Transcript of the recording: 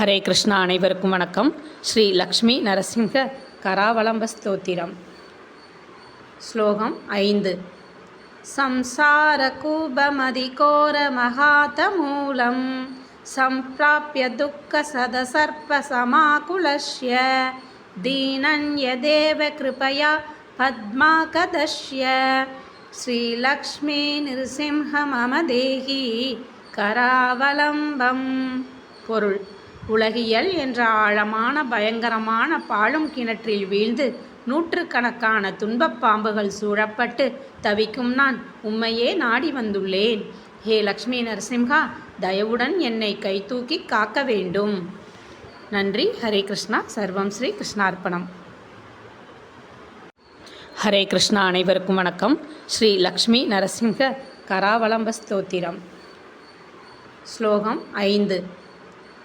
ஹரே கிருஷ்ணா அனைவருக்கும் வணக்கம். ஸ்ரீ லக்ஷ்மி நரசிங்க கராவலம்ப ஸ்தோத்திரம். ஸ்லோகம் ஐந்து. சம்சார கூபமதி கோர மகாதமூலம் சம்பிராபிய துக்க சத சமாகுலஷ்ய தீனன்ய தேவ கிருபயா பத்மாகதஷ்ய. ஸ்ரீலக்ஷ்மி நிருசிம்ஹ மம தேகி கராவலம்பம். பொருள். உலகியல் என்ற ஆழமான பயங்கரமான பாழும் கிணற்றில் வீழ்ந்து நூற்றுக்கணக்கான துன்பப் பாம்புகள் சூழப்பட்டு தவிக்கும் நான் உம்மையே நாடி வந்துள்ளேன். ஹே லக்ஷ்மி நரசிம்ஹா தயவுடன் என்னை கைதூக்கி காக்க வேண்டும். நன்றி. ஹரே கிருஷ்ணா. சர்வம் ஸ்ரீ கிருஷ்ணார்ப்பணம். ஹரே கிருஷ்ணா. அனைவருக்கும் வணக்கம். ஸ்ரீ லக்ஷ்மி நரசிங்க கராவலம்ப ஸ்தோத்திரம். ஸ்லோகம் ஐந்து.